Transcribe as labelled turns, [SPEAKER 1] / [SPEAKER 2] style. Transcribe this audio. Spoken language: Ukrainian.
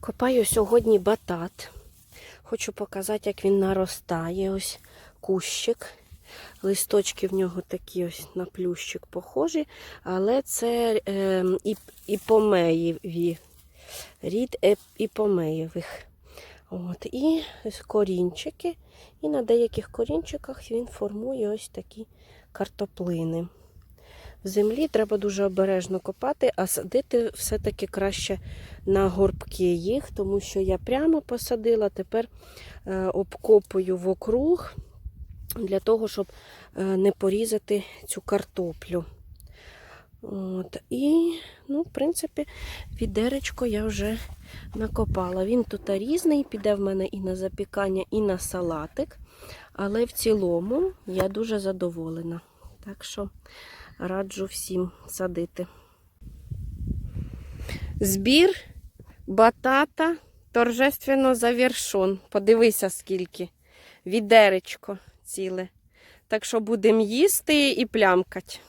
[SPEAKER 1] Копаю сьогодні батат. Хочу показати, як він наростає. Ось кущик. Листочки в нього такі ось на плющик похожі, але це е, іпомеєві. Рід іпомеєвих. От, і корінчики. І на деяких корінчиках він формує ось такі картоплини. Землі треба дуже обережно копати, а садити все-таки краще на горбки їх, тому що я прямо посадила, тепер е, обкопую вокруг для того, щоб е, не порізати цю картоплю. От, і, ну, в принципі, відеречко я вже накопала. Він тут різний, піде в мене і на запікання, і на салатик. Але в цілому я дуже задоволена. Так що раджу всім садити. Збір батата торжественно завершон. Подивися, скільки. Відеречко ціле. Так що будемо їсти і плямкать.